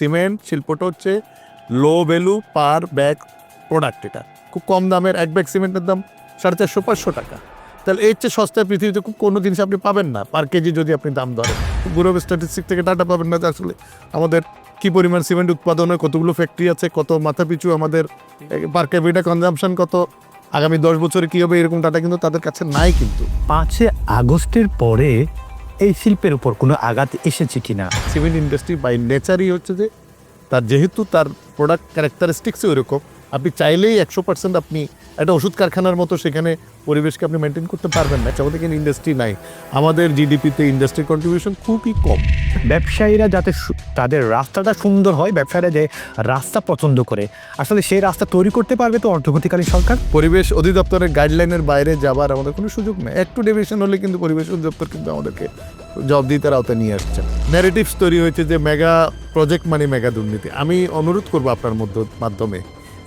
Cement, শিল্পটা হচ্ছে low value per bag product এটা। খুব কম দামের এক ব্যাগ সিমেন্টের দাম সাড়ে চারশো, পাঁচশো টাকা। তাহলে এর চেয়ে সস্তায় পৃথিবীতে খুব কোনো জিনিস আপনি পাবেন না পার কেজি যদি আপনি দাম ধরেন। ব্যুরো স্ট্যাটিস্টিক থেকে ডাটা পাবেন না যে আসলে আমাদের কী পরিমাণ সিমেন্ট উৎপাদনে কতগুলো ফ্যাক্টরি আছে, কত মাথা পিছু আমাদের পার ক্যাপিটা কনজাম্পশন কত, আগামী দশ বছরে কী হবে এরকম ডাটা কিন্তু তাদের কাছে নাই কিন্তু। পাঁচে আগস্টের পরে এই শিল্পের উপর কোনো আঘাত এসেছে কি না সিমেন্ট ইন্ডাস্ট্রি বাই নেচারই হচ্ছে যে, তার যেহেতু তার প্রোডাক্ট ক্যারেক্টারিস্টিক্সই ওরকম আপনি চাইলেই একশো পার্সেন্ট আপনি একটা ওষুধ কারখানার মতো সেখানে পরিবেশকে আপনি মেনটেন করতে পারবেন না। আমাদের এখানে ইন্ডাস্ট্রি নাই। আমাদের জিডিপিতে ইন্ডাস্ট্রি কন্ট্রিবিউশন খুবই কম। ব্যবসায়ীরা যাতে তাদের রাস্তাটা সুন্দর হয় ব্যবসায়ীরা যে রাস্তা পছন্দ করে আসলে সেই রাস্তা তৈরি করতে পারবে তো অর্থনীতিকালীন সরকার? পরিবেশ অধিদপ্তরের গাইডলাইনের বাইরে যাবার আমাদের কোনো সুযোগ নেই। একটু ডেভিয়েশন হলে কিন্তু পরিবেশ অধিদপ্তর কিন্তু আমাদেরকে জব জবাবদিহিতার আওতায় নিয়ে আসছে। ন্যারেটিভস তৈরি হয়েছে যে মেগা প্রজেক্ট মানে মেগা দুর্নীতি। আমি অনুরোধ করব আপনার মধ্য মাধ্যমে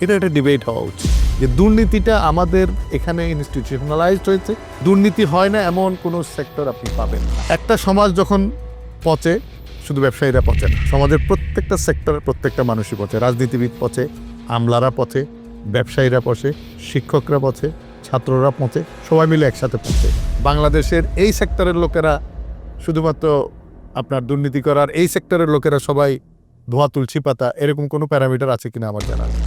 এটা একটা ডিবেট হওয়া উচিত যে দুর্নীতিটা আমাদের এখানে ইনস্টিটিউশনালাইজড হয়েছে, দুর্নীতি হয় না এমন কোনো সেক্টর আপনি পাবেন না। একটা সমাজ যখন পচে, শুধু ব্যবসায়ীরা পচে না, সমাজের প্রত্যেকটা সেক্টরের প্রত্যেকটা মানুষই পচে রাজনীতিবিদ পচে, আমলারা পচে, ব্যবসায়ীরা পচে, শিক্ষকরা পচে, ছাত্ররা পচে, সবাই মিলে একসাথে পচে বাংলাদেশের এই সেক্টরের লোকেরা শুধুমাত্র আপনার দুর্নীতি করার, এই সেক্টরের লোকেরা সবাই ধোয়া, তুলসী পাতা, এরকম কোনো প্যারামিটার আছে কিনা আমার জানা নেই।